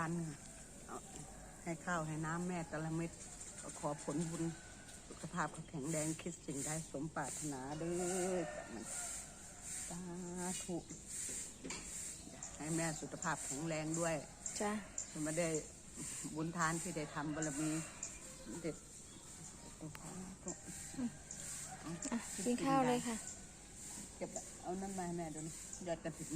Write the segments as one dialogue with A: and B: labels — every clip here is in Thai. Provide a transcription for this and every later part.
A: านเนี่ยเอาให้ข้าวให้น้ำแม่แต่ละเม็ดก็ขอผลบุญสุขภาพเขาแข็งแรงคิดสิ่งใดสมปรารถนาเด้อจ้ะมันสาธุให้แม่สุขภาพแข็งแรงด้วย
B: จ้ะ
A: ไม่ได้บุญทานที่ได้ทำบารมีเด็ด
B: อะกินข้าวเลยค่ะ
A: เก็บเอาน้ำมาให้แม่ดูนะยอดกระถิ่น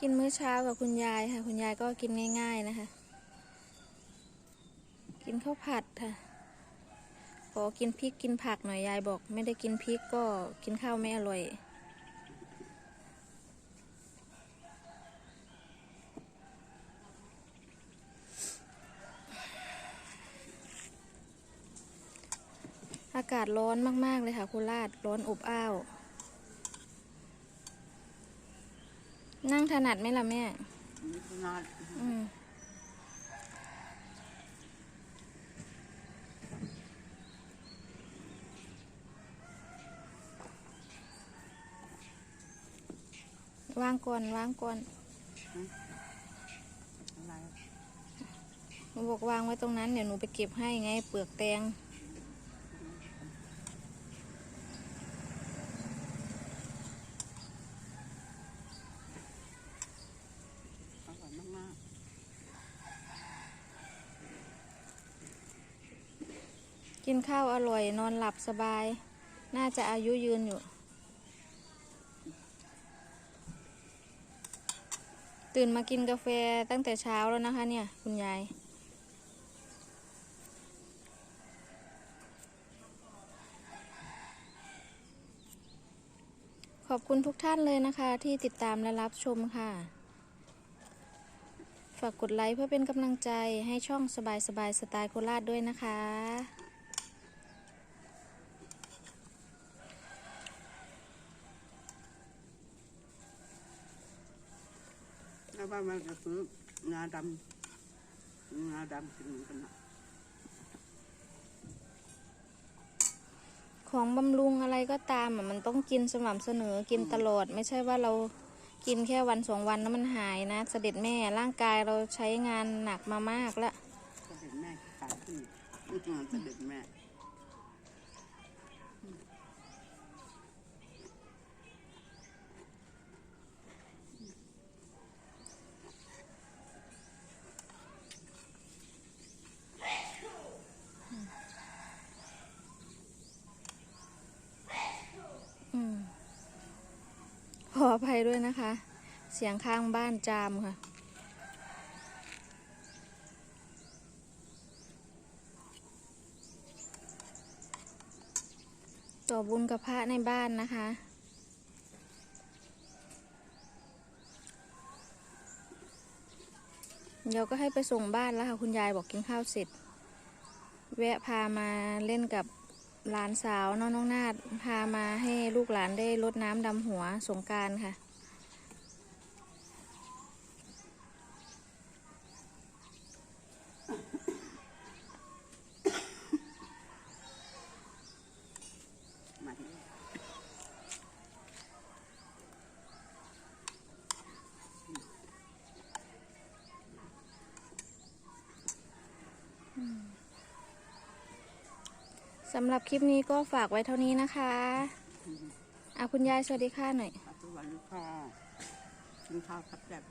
A: กิ
B: นมื้อเช้ากับคุณยายค่ะ คุณยายก็กินง่าย ๆนะคะ กินข้าวผัดค่ะ ขอกินพริกกินผักหน่อยยายบอก ไม่ได้กินพริกก็กินข้าวไม่อร่อยอากาศร้อนมาก ๆ เลยค่ะโคราชร้อนอบอ้าว นั่งถนัดไหมล่ะแม่
A: นี่คืองาน
B: อืมวางก่อนวางก่อน
A: อะไร
B: หนูบอกวางไว้ตรงนั้น เดี๋ยวหนูไปเก็บให้ไงเปลือกแตง
A: อร่อยมาก
B: กินข้าวอร่อยนอนหลับสบาย น่าจะอายุยืนอยู่ ตื่นมากินกาแฟตั้งแต่เช้าแล้วนะคะเนี่ย คุณยายขอบคุณทุกท่านเลยนะคะที่ติดตามและรับชมค่ะ ฝากกดไลค์เพื่อเป็นกำลังใจให้ช่องสบายสบายสไตล์โคราชด้วยนะคะ
A: ๆแล้ วว่ามันจะซื้องาดำงาดำกินเหมือนกันนะ
B: ของบำรุงอะไรก็ตามอะมันต้องกินสม่ำเสมอกินตลอด ไม่ใช่ว่าเรากินแค่วันสองวันแล้วมันหายนะ เสด็จแม่ร่างกายเราใช้งานหนักมามากแล้ว
A: เสด็จแม่ขายขึ้นอื้อหือเสด็จแม่
B: ขออภัยด้วยนะคะ เสียงข้างบ้านจามค่ะ ต่อบุญกับพระในบ้านนะคะเดี๋ยวก็ให้ไปส่งบ้านแล้วค่ะ คุณยายบอกกินข้าวเสร็จ แวะพามาเล่นกับ หลานสาวน้องน้องนาดพามาให้ลูกหลานได้ลดน้ำดำหัวสงการค่ะ
A: มาดิ
B: สำหรับคลิปนี้ก็ฝากไว้เท่านี้นะคะอาคุณยายสวัสดีค่ะหน่อย
A: ปัสดีค่ะกินข้าวครับแบบ